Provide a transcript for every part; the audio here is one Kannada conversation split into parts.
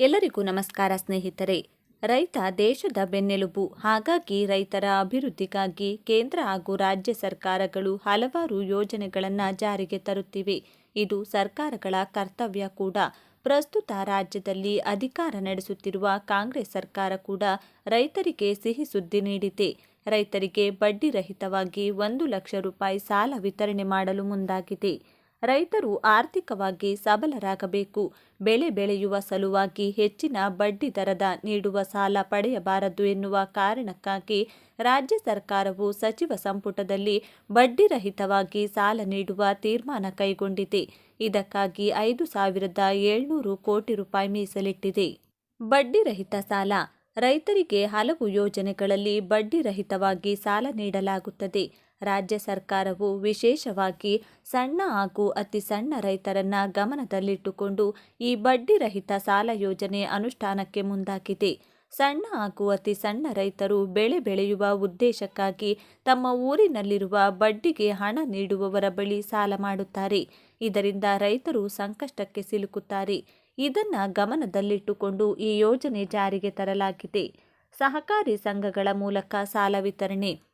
ಎಲ್ಲರಿಗೂ ನಮಸ್ಕಾರ ಸ್ನೇಹಿತರೆ. ರೈತ ದೇಶದ ಬೆನ್ನೆಲುಬು. ಹಾಗಾಗಿ ರೈತರ ಅಭಿವೃದ್ಧಿಗಾಗಿ ಕೇಂದ್ರ ಹಾಗೂ ರಾಜ್ಯ ಸರ್ಕಾರಗಳು ಹಲವಾರು ಯೋಜನೆಗಳನ್ನು ಜಾರಿಗೆ ತರುತ್ತಿವೆ. ಇದು ಸರ್ಕಾರಗಳ ಕರ್ತವ್ಯ ಕೂಡ. ಪ್ರಸ್ತುತ ರಾಜ್ಯದಲ್ಲಿ ಅಧಿಕಾರ ನಡೆಸುತ್ತಿರುವ ಕಾಂಗ್ರೆಸ್ ಸರ್ಕಾರ ಕೂಡ ರೈತರಿಗೆ ಸಿಹಿ ಸುದ್ದಿ ನೀಡಿದೆ. ರೈತರಿಗೆ ಬಡ್ಡಿ ರಹಿತವಾಗಿ ಒಂದು ಲಕ್ಷ ರೂಪಾಯಿ ಸಾಲ ವಿತರಣೆ ಮಾಡಲು ಮುಂದಾಗಿದೆ. ರೈತರು ಆರ್ಥಿಕವಾಗಿ ಸಬಲರಾಗಬೇಕು. ಬೆಳೆ ಬೆಳೆಯುವ ಸಲುವಾಗಿ ಹೆಚ್ಚಿನ ಬಡ್ಡಿ ದರದ ನೀಡುವ ಸಾಲ ಪಡೆಯಬಾರದು ಎನ್ನುವ ಕಾರಣಕ್ಕಾಗಿ ರಾಜ್ಯ ಸರ್ಕಾರವು ಸಚಿವ ಸಂಪುಟದಲ್ಲಿ ಬಡ್ಡಿರಹಿತವಾಗಿ ಸಾಲ ನೀಡುವ ತೀರ್ಮಾನ ಕೈಗೊಂಡಿದೆ. ಇದಕ್ಕಾಗಿ ಐದು ಸಾವಿರದ ಏಳ್ನೂರು ಕೋಟಿ ರೂಪಾಯಿ ಮೀಸಲಿಟ್ಟಿದೆ. ಬಡ್ಡಿರಹಿತ ಸಾಲ ರೈತರಿಗೆ ಹಲವು ಯೋಜನೆಗಳಲ್ಲಿ ಬಡ್ಡಿರಹಿತವಾಗಿ ಸಾಲ ನೀಡಲಾಗುತ್ತದೆ. ರಾಜ್ಯ ಸರ್ಕಾರವು ವಿಶೇಷವಾಗಿ ಸಣ್ಣ ಹಾಗೂ ಅತಿ ಸಣ್ಣ ರೈತರನ್ನ ಗಮನದಲ್ಲಿಟ್ಟುಕೊಂಡು ಈ ಬಡ್ಡಿ ರಹಿತ ಸಾಲ ಯೋಜನೆ ಅನುಷ್ಠಾನಕ್ಕೆ ಮುಂದಾಗಿದೆ. ಸಣ್ಣ ಹಾಗೂ ಅತಿ ಸಣ್ಣ ರೈತರು ಬೆಳೆ ಬೆಳೆಯುವ ಉದ್ದೇಶಕ್ಕಾಗಿ ತಮ್ಮ ಊರಿನಲ್ಲಿರುವ ಬಡ್ಡಿಗೆ ಹಣ ನೀಡುವವರ ಬಳಿ ಸಾಲ ಮಾಡುತ್ತಾರೆ. ಇದರಿಂದ ರೈತರು ಸಂಕಷ್ಟಕ್ಕೆ ಸಿಲುಕುತ್ತಾರೆ. ಇದನ್ನ ಗಮನದಲ್ಲಿಟ್ಟುಕೊಂಡು ಈ ಯೋಜನೆ ಜಾರಿಗೆ ತರಲಾಗಿದೆ. ಸಹಕಾರಿ ಸಂಘಗಳ ಮೂಲಕ ಸಾಲ ವಿತರಣೆ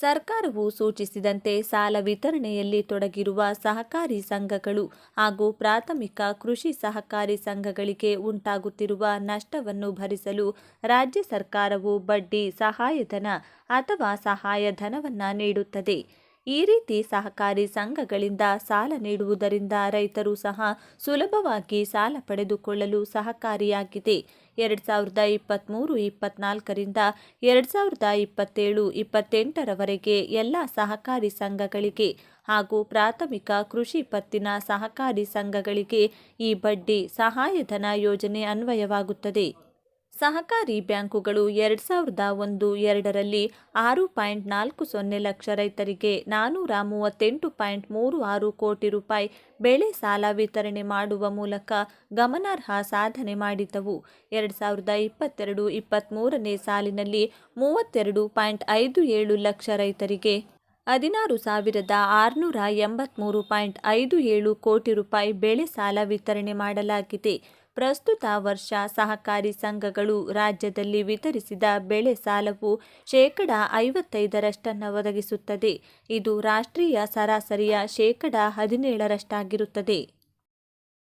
ಸರ್ಕಾರವು ಸೂಚಿಸಿದಂತೆ ಸಾಲ ವಿತರಣೆಯಲ್ಲಿ ತೊಡಗಿರುವ ಸಹಕಾರಿ ಸಂಘಗಳು ಹಾಗೂ ಪ್ರಾಥಮಿಕ ಕೃಷಿ ಸಹಕಾರಿ ಸಂಘಗಳಿಗೆ ಉಂಟಾಗುತ್ತಿರುವ ನಷ್ಟವನ್ನು ಭರಿಸಲು ರಾಜ್ಯ ಸರ್ಕಾರವು ಬಡ್ಡಿ ಸಹಾಯಧನ ಅಥವಾ ಸಹಾಯಧನವನ್ನು ನೀಡುತ್ತದೆ. ಈ ರೀತಿ ಸಹಕಾರಿ ಸಂಘಗಳಿಂದ ಸಾಲ ನೀಡುವುದರಿಂದ ರೈತರು ಸಹ ಸುಲಭವಾಗಿ ಸಾಲ ಪಡೆದುಕೊಳ್ಳಲು ಸಹಕಾರಿಯಾಗಿದೆ. ಎರಡು ಸಾವಿರದ ಇಪ್ಪತ್ತ್ಮೂರು ಇಪ್ಪತ್ನಾಲ್ಕರಿಂದ ಎರಡು ಸಾವಿರದ ಇಪ್ಪತ್ತೇಳು ಇಪ್ಪತ್ತೆಂಟರವರೆಗೆ ಎಲ್ಲ ಸಹಕಾರಿ ಸಂಘಗಳಿಗೆ ಹಾಗೂ ಪ್ರಾಥಮಿಕ ಕೃಷಿ ಪತ್ತಿನ ಸಹಕಾರಿ ಸಂಘಗಳಿಗೆ ಈ ಬಡ್ಡಿ ಸಹಾಯಧನ ಯೋಜನೆ ಅನ್ವಯವಾಗುತ್ತದೆ. ಸಹಕಾರಿ ಬ್ಯಾಂಕುಗಳು ಎರಡು ಸಾವಿರದ ಒಂದು ಎರಡರಲ್ಲಿ ಆರು ಪಾಯಿಂಟ್ ನಾಲ್ಕು ಸೊನ್ನೆ ಲಕ್ಷ ರೈತರಿಗೆ ನಾನ್ನೂರ ಮೂವತ್ತೆಂಟು ಪಾಯಿಂಟ್ ಮೂರು ಆರು ಕೋಟಿ ರೂಪಾಯಿ ಬೆಳೆ ಸಾಲ ವಿತರಣೆ ಮಾಡುವ ಮೂಲಕ ಗಮನಾರ್ಹ ಸಾಧನೆ ಮಾಡಿದ್ದವು. ಎರಡು ಸಾವಿರದ ಇಪ್ಪತ್ತೆರಡು ಇಪ್ಪತ್ತ್ಮೂರನೇ ಸಾಲಿನಲ್ಲಿ ಮೂವತ್ತೆರಡು ಪಾಯಿಂಟ್ ಐದು ಏಳು ಲಕ್ಷ ರೈತರಿಗೆ ಹದಿನಾರು ಸಾವಿರದ ಆರುನೂರ ಎಂಬತ್ತ್ಮೂರು ಪಾಯಿಂಟ್ ಐದು ಏಳು ಕೋಟಿ ರೂಪಾಯಿ ಬೆಳೆ ಸಾಲ ವಿತರಣೆ ಮಾಡಲಾಗಿದೆ. ಪ್ರಸ್ತುತ ವರ್ಷ ಸಹಕಾರಿ ಸಂಘಗಳು ರಾಜ್ಯದಲ್ಲಿ ವಿತರಿಸಿದ ಬೆಳೆ ಸಾಲವು ಶೇಕಡ ಐವತ್ತೈದರಷ್ಟನ್ನು ಒದಗಿಸುತ್ತದೆ. ಇದು ರಾಷ್ಟ್ರೀಯ ಸರಾಸರಿಯ ಶೇಕಡ ಹದಿನೇಳರಷ್ಟಾಗಿರುತ್ತದೆ.